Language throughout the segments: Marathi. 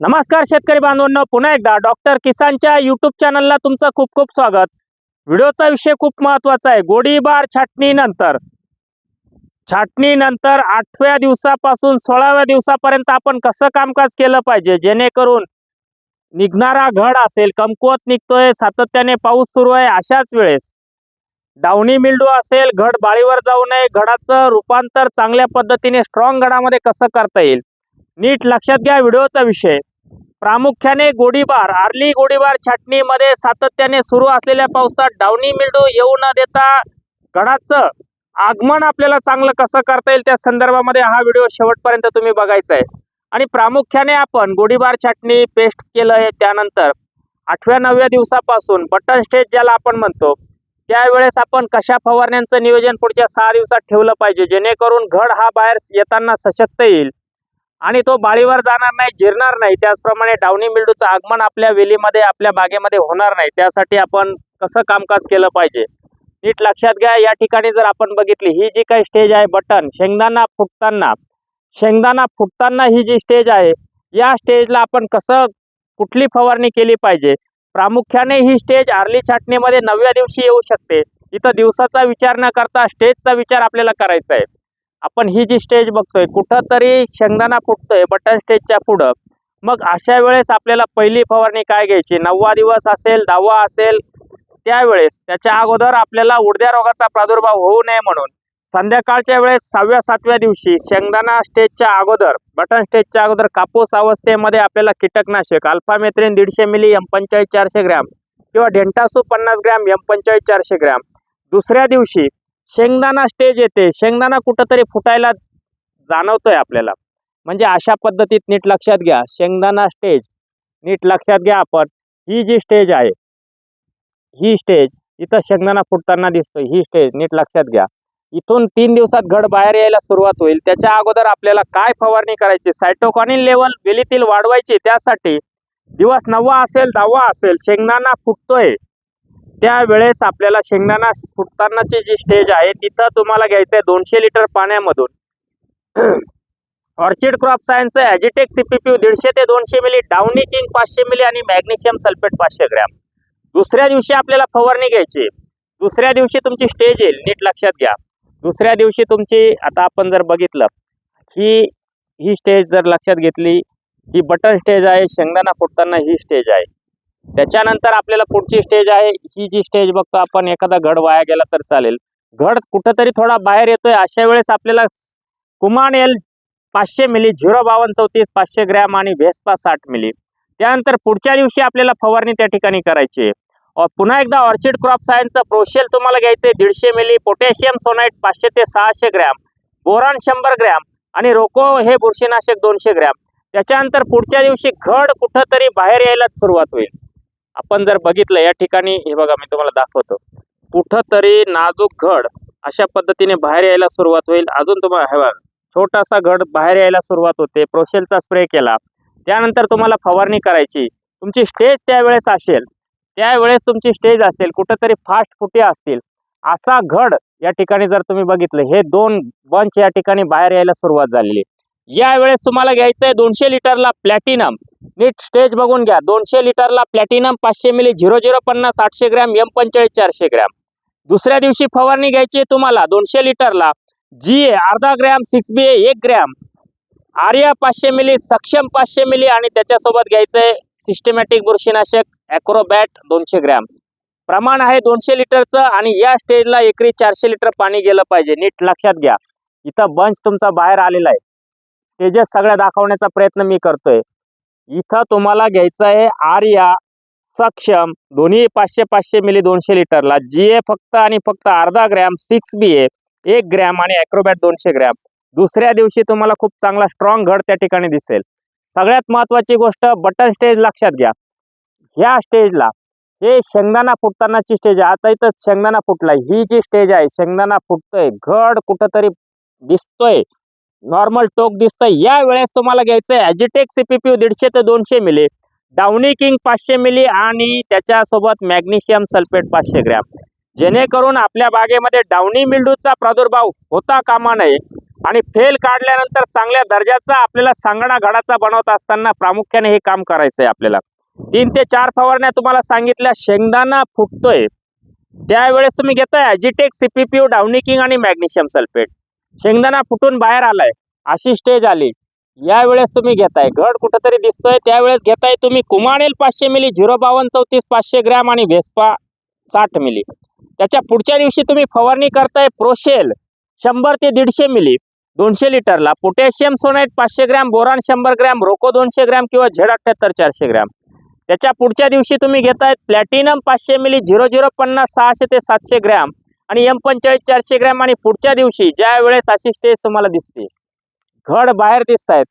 नमस्कार शेतकरी बांधवांनो पुन्हा एकदा डॉक्टर किसानच्या युट्यूब चॅनलला तुमचं खूप खूप स्वागत. व्हिडिओचा विषय खूप महत्त्वाचा आहे. गोडीबार छाटणीनंतर छाटणीनंतर आठव्या दिवसापासून सोळाव्या दिवसापर्यंत आपण कसं कामकाज केलं पाहिजे? जेणेकरून निघणारा घड असेल कमकुवत निघतोय सातत्याने पाऊस सुरू आहे अशाच वेळेस. डावणी मिल्डू असेल घड बाळीवर जाऊ नये घडाचं रूपांतर चांगल्या पद्धतीने स्ट्रॉंग घडामध्ये कसं करता येईल? नीट लक्षात घ्या व्हिडिओचा विषय. प्रामुख्याने गोळीबार आर्ली गोळीबार छाटणीमध्ये सातत्याने सुरू असलेल्या पावसात डावणी मिल्डू येऊ न देता गडाचं आगमन आपल्याला चांगलं कसं करता येईल त्या संदर्भामध्ये हा व्हिडिओ शेवटपर्यंत तुम्ही बघायचा आहे. आणि प्रामुख्याने आपण गोळीबार छाटणी पेस्ट केलं आहे त्यानंतर आठव्या नवव्या दिवसापासून बटन स्टेज ज्याला आपण म्हणतो त्यावेळेस आपण कशा फवारण्यांचं नियोजन पुढच्या सहा दिवसात ठेवलं पाहिजे जेणेकरून घड हा बाहेर येताना सशक्त येईल. आणि तो बाळीवर जाणार नाही जिरणार नाही. त्याचप्रमाणे डावणी मिल्डूचं आगमन आपल्या वेलीमध्ये आपल्या बागेमध्ये होणार नाही. त्यासाठी आपण कसं कामकाज केलं पाहिजे? नीट लक्षात घ्या. या ठिकाणी जर आपण बघितली ही जी काही स्टेज आहे बटन शेंगदाणा फुटताना शेंगदाणा फुटताना ही जी स्टेज आहे या स्टेजला आपण कसं कुठली फवारणी केली पाहिजे? प्रामुख्याने ही स्टेज आर्ली छाटणीमध्ये नवव्या दिवशी येऊ शकते. इथं दिवसाचा विचार न करता स्टेजचा विचार आपल्याला करायचा आहे. आपण ही जी स्टेज बघतोय कुठंतरी शेंगदाणा फुटतोय बटन स्टेजच्या पुढं. मग अशा वेळेस आपल्याला पहिली फवारणी काय घ्यायची? नववा दिवस असेल दहावा असेल त्यावेळेस त्याच्या अगोदर आपल्याला उडद्या रोगाचा प्रादुर्भाव होऊ नये म्हणून संध्याकाळच्या वेळेस सहाव्या सातव्या दिवशी शेंगदाणा स्टेजच्या अगोदर बटन स्टेजच्या अगोदर कापूस अवस्थेमध्ये आपल्याला कीटकनाशक अल्फामेथ्रिन दीडशे मिली एम पंचेचाळीस चारशे ग्रॅम किंवा डेंटासू पन्नास ग्रॅम एम पंचेचाळीस चारशे ग्रॅम. दुसऱ्या दिवशी शेंगदाणा स्टेज येते. शेंगदाणा कुठंतरी फुटायला जाणवतोय आपल्याला. म्हणजे अशा पद्धतीत नीट लक्षात घ्या. शेंगदाणा स्टेज नीट लक्षात घ्या आपण. ही जी स्टेज आहे ही स्टेज इथं शेंगदाणा फुटताना दिसतोय. ही स्टेज नीट लक्षात घ्या. इथून तीन दिवसात घड बाहेर यायला सुरुवात होईल. त्याच्या अगोदर आपल्याला काय फवारणी करायची? सायटोकॉनिन लेवल वेलीतील वाढवायची. त्यासाठी दिवस नववा असेल दहावा असेल शेंगदाणा फुटतोय. त्यावेळेस आपल्याला शेंगदाणा फुटतानाची जी स्टेज आहे तिथं तुम्हाला घ्यायचं आहे दोनशे litre पाण्यामधून. Orchid crop science Agitech CPP दीडशे ते दोनशे मिली डाउनी किंग पाचशे मिली आणि मॅग्नेशियम सल्फेट पाचशे ग्रॅम. दुसऱ्या दिवशी आपल्याला फवारणी घ्यायची. दुसऱ्या दिवशी तुमची स्टेज येईल नीट लक्षात घ्या. दुसऱ्या दिवशी तुमची आता आपण जर बघितलं ही ही स्टेज जर लक्षात घेतली ही बटन स्टेज आहे शेंगदाणा फुटताना ही स्टेज आहे. त्याच्यानंतर आपल्याला पुढची स्टेज आहे. ही जी स्टेज बघतो आपण एखादा घड वाया गेला तर चालेल. घड कुठंतरी थोडा बाहेर येतोय. अशा वेळेस आपल्याला कुमान एल पाचशे मिली झिरो बावन्न चौतीस पाचशे ग्रॅम आणि भेस्पा साठ मिली. त्यानंतर पुढच्या दिवशी आपल्याला फवारणी त्या ठिकाणी करायची आहे. पुन्हा एकदा ऑर्चिड क्रॉप सायन्सचं प्रोशेल तुम्हाला घ्यायचं आहे. दीडशे मिली पोटॅशियम सोनाईट पाचशे ते सहाशे ग्रॅम बोरान शंभर ग्रॅम आणि रोको हे बुरशीनाशक दोनशे ग्रॅम. त्याच्यानंतर पुढच्या दिवशी घड कुठंतरी बाहेर यायला सुरुवात होईल. आपण जर बघितलं या ठिकाणी हे बघा मी तुम्हाला दाखवतो. कुठंतरी नाजूक घड अशा पद्धतीने बाहेर यायला सुरुवात होईल. अजून तुम्हाला हे बघा छोटासा घड बाहेर यायला सुरुवात होते. प्रोशेलचा स्प्रे केला. त्यानंतर तुम्हाला फवारणी करायची. तुमची स्टेज त्यावेळेस असेल. त्यावेळेस तुमची स्टेज असेल. कुठंतरी फास्ट फुटे असतील. असा घड या ठिकाणी जर तुम्ही बघितलं हे दोन बंच या ठिकाणी बाहेर यायला सुरुवात झालेली. यावेळेस तुम्हाला घ्यायचं आहे दोनशे लिटरला प्लॅटिनम नीट स्टेज बघून घ्या. दोनशे लिटरला प्लॅटिनम पाचशे मिली झिरो झिरो पन्नास आठशे ग्रॅम एम पंचेचाळीस चारशे ग्रॅम. दुसऱ्या दिवशी फवारणी घ्यायची आहे तुम्हाला दोनशे लिटरला. जी ए अर्धा ग्रॅम सिक्स बी ए एक ग्रॅम. आर्या पाचशे मिली सक्षम पाचशे मिली आणि त्याच्यासोबत घ्यायचं आहे सिस्टमॅटिक बुरशीनाशक ॲक्रोबॅट दोनशे ग्रॅम. प्रमाण आहे दोनशे लिटरचं आणि या स्टेजला एकरी चारशे लिटर पाणी गेलं पाहिजे. नीट लक्षात घ्या. इथं बंच तुमचा बाहेर आलेला आहे. तेजस सगळ्या दाखवण्याचा प्रयत्न मी करतोय. इथं तुम्हाला घ्यायचं आहे आर्या सक्षम दोन्ही पाचशे पाचशे मिली दोनशे लिटरला. जी ए फक्त आणि फक्त अर्धा ग्रॅम सिक्स बी ए एक ग्रॅम आणि ॲक्रोबॅट दोनशे ग्रॅम. दुसऱ्या दिवशी तुम्हाला खूप चांगला स्ट्रॉंग घड त्या ठिकाणी दिसेल. सगळ्यात महत्वाची गोष्ट बटन स्टेज लक्षात घ्या. ह्या स्टेजला हे शेंगदाणा फुटतानाची स्टेज आहे. आता इथं शेंगदाणा फुटला ही जी स्टेज आहे शेंगदाणा फुटतोय. घड कुठंतरी दिसतोय. नॉर्मल टोक दिसतं या वेळेस तुम्हाला घ्यायचं आहे ॲजिटेक सीपीपी दीडशे ते दोनशे मिली डाउनी किंग पाचशे मिली आणि त्याच्यासोबत मॅग्नेशियम सल्फेट पाचशे ग्रॅम जेणेकरून आपल्या बागेमध्ये डाउनी मिल्डूचा प्रादुर्भाव होता कामा नये आणि फेल काढल्यानंतर चांगल्या दर्जाचा आपल्याला सांगणा घडाचा बनवत असताना प्रामुख्याने हे काम करायचं आहे आपल्याला. तीन ते चार फवारण्या तुम्हाला सांगितल्या शेंगदाणा फुटतोय. त्यावेळेस तुम्ही घेताय अजिटेक सीपीपीयू डावनी किंग आणि मॅग्नेशियम सल्फेट शेंगदाणा फुटून बाहेर आलाय. अशी स्टेज आली. यावेळेस तुम्ही घेताय. घट कुठंतरी दिसतोय. त्यावेळेस घेताय तुम्ही कुमानेल पाचशे मिली झिरो बावन्न चौतीस पाचशे ग्रॅम आणि भेस्पा साठ मिली. त्याच्या पुढच्या दिवशी तुम्ही फवारणी करताय प्रोशेल शंभर ते दीडशे मिली. दोनशे लिटरला. पोटॅशियम सोनाईट पाचशे ग्रॅम बोरान शंभर ग्रॅम रोको दोनशे ग्रॅम किंवा झेड अठ्ठ्याहत्तर चारशे ग्रॅम. त्याच्या पुढच्या दिवशी तुम्ही घेतायत प्लॅटिनम पाचशे मिली झिरो झिरो पन्नास सहाशे ते सातशे ग्रॅम. आणि एम पंचेचाळीस चारशे ग्रॅम आणि पुढच्या दिवशी ज्या वेळेस अशी स्टेज तुम्हाला दिसते. घड बाहेर दिसत आहेत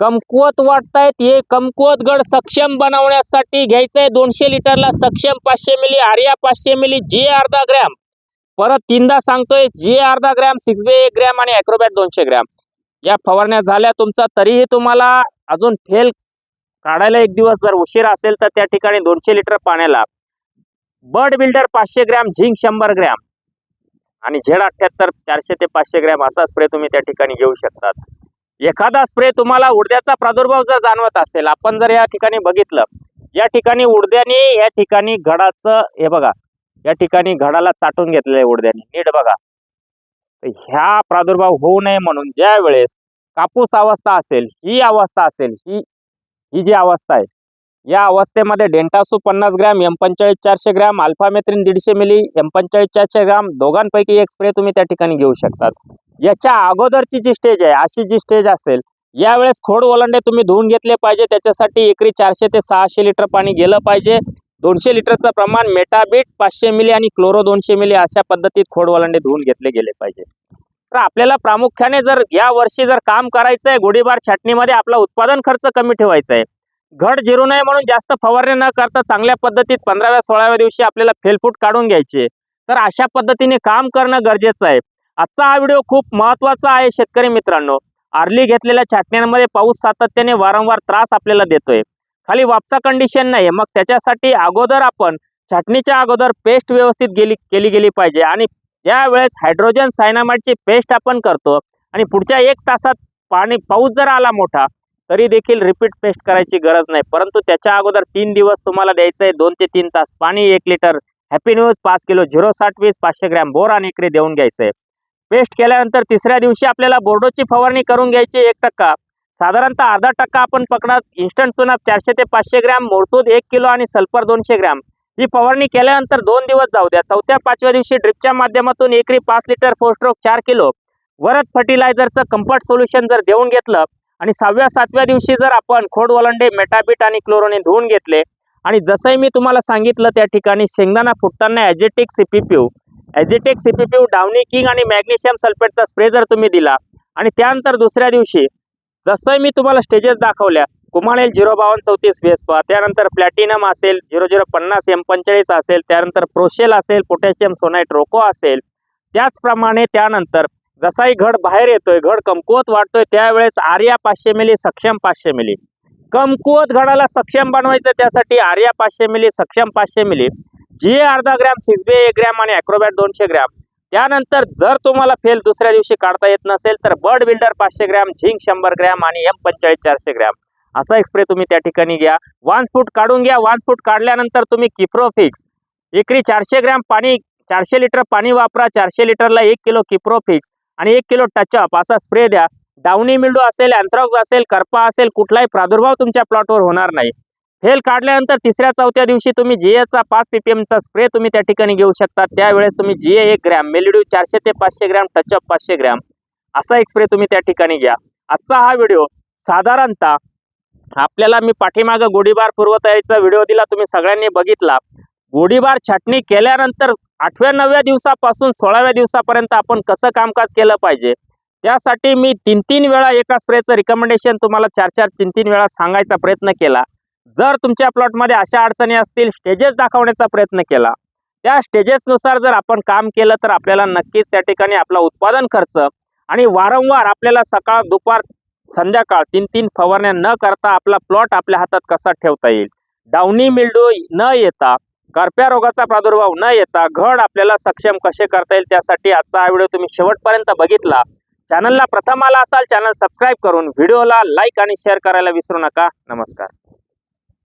कमकुवत वाटतायत हे कमकुवत गड सक्षम बनवण्यासाठी घ्यायचंय दोनशे लिटरला सक्षम पाचशे मिली आर्या पाचशे मिली जे अर्धा ग्रॅम. परत तीनदा सांगतोय जे अर्धा ग्रॅम सिक्स बे एक ग्रॅम आणि अॅक्रोबॅट दोनशे ग्रॅम. या फवारण्या झाल्या तुमचा तरीही तुम्हाला अजून फेल काढायला एक दिवस जर उशीर असेल तर त्या ठिकाणी दोनशे लिटर पाण्याला बर्ड बिल्डर पाचशे ग्रॅम झिंक शंभर ग्रॅम. आणि झेड अठ्ठ्याहत्तर चारशे ते पाचशे ग्रॅम असा स्प्रे तुम्ही त्या ठिकाणी घेऊ शकतात. एखादा स्प्रे तुम्हाला उडद्याचा प्रादुर्भाव जर जाणवत असेल आपण जर या ठिकाणी बघितलं या ठिकाणी उडद्याने या ठिकाणी घडाचं हे बघा या ठिकाणी घडाला चाटून घेतलेलं आहे उडद्याने नीट बघा. ह्या प्रादुर्भाव होऊ नये म्हणून ज्या वेळेस कापूस अवस्था असेल ही अवस्था असेल ही ही जी अवस्था आहे या अवस्थेमध्ये डेंटासू पन्नास ग्रॅम एम पंचेचाळीस चारशे ग्रॅम अल्फामेथ्रिन दीडशे मिली एम पंचेचाळीस चारशे ग्रॅम दोघांपैकी एक स्प्रे तुम्ही त्या ठिकाणी घेऊ शकतात. याच्या अगोदरची जी स्टेज आहे अशी जी स्टेज असेल यावेळेस खोड ओलांडे तुम्ही धुवून घेतले पाहिजे. त्याच्यासाठी एकरी चारशे ते सहाशे लिटर पाणी गेलं पाहिजे. दोनशे लिटरचं प्रमाण मेटाबीट पाचशे मिली आणि क्लोरो दोनशे मिली अशा पद्धतीत खोड ओलांडे धुवून घेतले गेले पाहिजे. तर आपल्याला प्रामुख्याने जर या वर्षी जर काम करायचं आहे गोडीबार छाटणीमध्ये आपला उत्पादन खर्च कमी ठेवायचा आहे घट जिरू नये म्हणून जास्त फवारणी न करता चांगल्या पद्धतीत पंधराव्या सोळाव्या दिवशी आपल्याला फेलफूट काढून घ्यायचे. तर अशा पद्धतीने काम करणं गरजेचं आहे. आजचा हा व्हिडिओ खूप महत्त्वाचा आहे शेतकरी मित्रांनो. आर्ली घेतलेल्या छाटण्यांमध्ये पाऊस सातत्याने वारंवार त्रास आपल्याला देतोय. खाली वापसा कंडिशन नाही मग त्याच्यासाठी अगोदर आपण छाटणीच्या अगोदर पेस्ट व्यवस्थित गेली केली गेली पाहिजे आणि ज्या वेळेस हायड्रोजन सायनामाइडची पेस्ट आपण करतो आणि पुढच्या एक तासात पाणी पाऊस जर आला मोठा तरी देखील रिपीट पेस्ट करायची गरज नाही. परंतु त्याच्या अगोदर तीन दिवस तुम्हाला द्यायचं आहे दोन ते तीन तास पाणी एक लिटर हॅपी न्यूज पाच किलो झिरो साठ वीस पाचशे ग्रॅम बोर आणि एकरी देऊन घ्यायचं आहे पेस्ट केल्यानंतर तिसऱ्या दिवशी आपल्याला बोर्डोची फवारणी करून घ्यायची एक टक्का. साधारणतः अर्धा टक्का आपण पकडत इन्स्टंट सुनाप चारशे ते पाचशे ग्रॅम मोरचूद एक किलो आणि सल्फर दोनशे ग्रॅम. ही फवारणी केल्यानंतर दोन दिवस जाऊ द्या. चौथ्या पाचव्या दिवशी ड्रिपच्या माध्यमातून एकरी पाच लिटर फोस्ट्रोक चार किलो वरद फर्टिलायझरचं कम्फर्ट सोल्युशन जर देऊन घेतलं आणि सहाव्या सातव्या दिवशी जर आपण खोड वलंडे मेटाबीट आणि क्लोरोने धुवून घेतले आणि जसंही मी तुम्हाला सांगितलं त्या ठिकाणी शेंगदाणा फुटताना Agitech CPPU Agitech CPPU downy king आणि मॅग्नेशियम सल्फेटचा स्प्रे जर तुम्ही दिला आणि त्यानंतर दुसऱ्या दिवशी जसं मी तुम्हाला स्टेजेस दाखवल्या कुमाळेल झिरो बावन्न चौतीस वेस्पा त्यानंतर प्लॅटिनम असेल झिरो झिरो पन्नास एम पंचेचाळीस असेल त्यानंतर प्रोशेल असेल पोटॅशियम सोनाईट रोको असेल. त्याचप्रमाणे त्यानंतर जसाही घड बाहेर येतोय घड कमकुवत वाढतोय त्यावेळेस आर्या पाचशे मिली सक्षम पाचशे मिली. कमकुवत घडाला सक्षम बनवायचं त्यासाठी आर्या पाचशे मिली सक्षम पाचशे मिली. जी अर्धा ग्रॅम सिक्स बी एक ग्रॅम आणि अॅक्रोबॅट दोनशे ग्रॅम. त्यानंतर जर तुम्हाला फेल दुसऱ्या दिवशी काढता येत नसेल तर बर्ड बिल्डर पाचशे ग्रॅम झिंक शंभर ग्रॅम आणि एम पंचेचाळीस चारशे ग्रॅम. असा एक स्प्रे तुम्ही त्या ठिकाणी घ्या. वन फूट काढून घ्या. वन फूट काढल्यानंतर तुम्ही किप्रोफिक्स. एकरी चारशे ग्रॅम पाणी चारशे लिटर पाणी वापरा. चारशे लिटरला एक किलो किप्रोफिक्स. आणि एक किलो टचअप असा स्प्रे द्या. डाऊनी मिल्डू असेल अँथ्रॉक्स असेल करपा असेल कुठलाही प्रादुर्भाव तुमच्या प्लॉटवर होणार नाही. फेल काढल्यानंतर तिसऱ्या चौथ्या दिवशी तुम्ही जीएचा पाच पीपीएमचा स्प्रे तुम्ही त्या ठिकाणी घेऊ शकता. त्यावेळेस तुम्ही जीए एक ग्रॅम मेलिड्यू चारशे ते पाचशे ग्रॅम टचअप पाचशे ग्रॅम असा एक स्प्रे तुम्ही त्या ठिकाणी घ्या. आजचा हा व्हिडिओ साधारणतः आपल्याला मी पाठीमागं गोडीबार पूर्वतयारीचा व्हिडिओ दिला तुम्ही सगळ्यांनी बघितला. गोडीबार छाटणी केल्यानंतर आठव्या नवव्या दिवसापासून सोळाव्या दिवसापर्यंत आपण कसं कामकाज केलं पाहिजे? त्यासाठी मी तीन तीन वेळा एका स्प्रेचं रिकमेंडेशन तुम्हाला चार चार तीन तीन वेळा सांगायचा प्रयत्न केला. जर तुमच्या प्लॉटमध्ये अशा अडचणी असतील स्टेजेस दाखवण्याचा प्रयत्न केला. त्या स्टेजेसनुसार जर आपण काम केलं तर आपल्याला नक्कीच त्या ठिकाणी आपला उत्पादन खर्च आणि वारंवार आपल्याला सकाळ दुपार संध्याकाळ तीन तीन फवारण्या न करता आपला प्लॉट आपल्या हातात कसा ठेवता येईल? डाऊनी मिल्डो न येता करप्या रोगाचा प्रादुर्भाव न येता घड आपल्याला सक्षम कसे करता येईल त्यासाठी आजचा हा व्हिडिओ तुम्ही शेवटपर्यंत बघितला. चॅनलला प्रथम आला असाल चॅनल सबस्क्राईब करून व्हिडिओला लाईक आणि शेअर करायला विसरू नका. नमस्कार.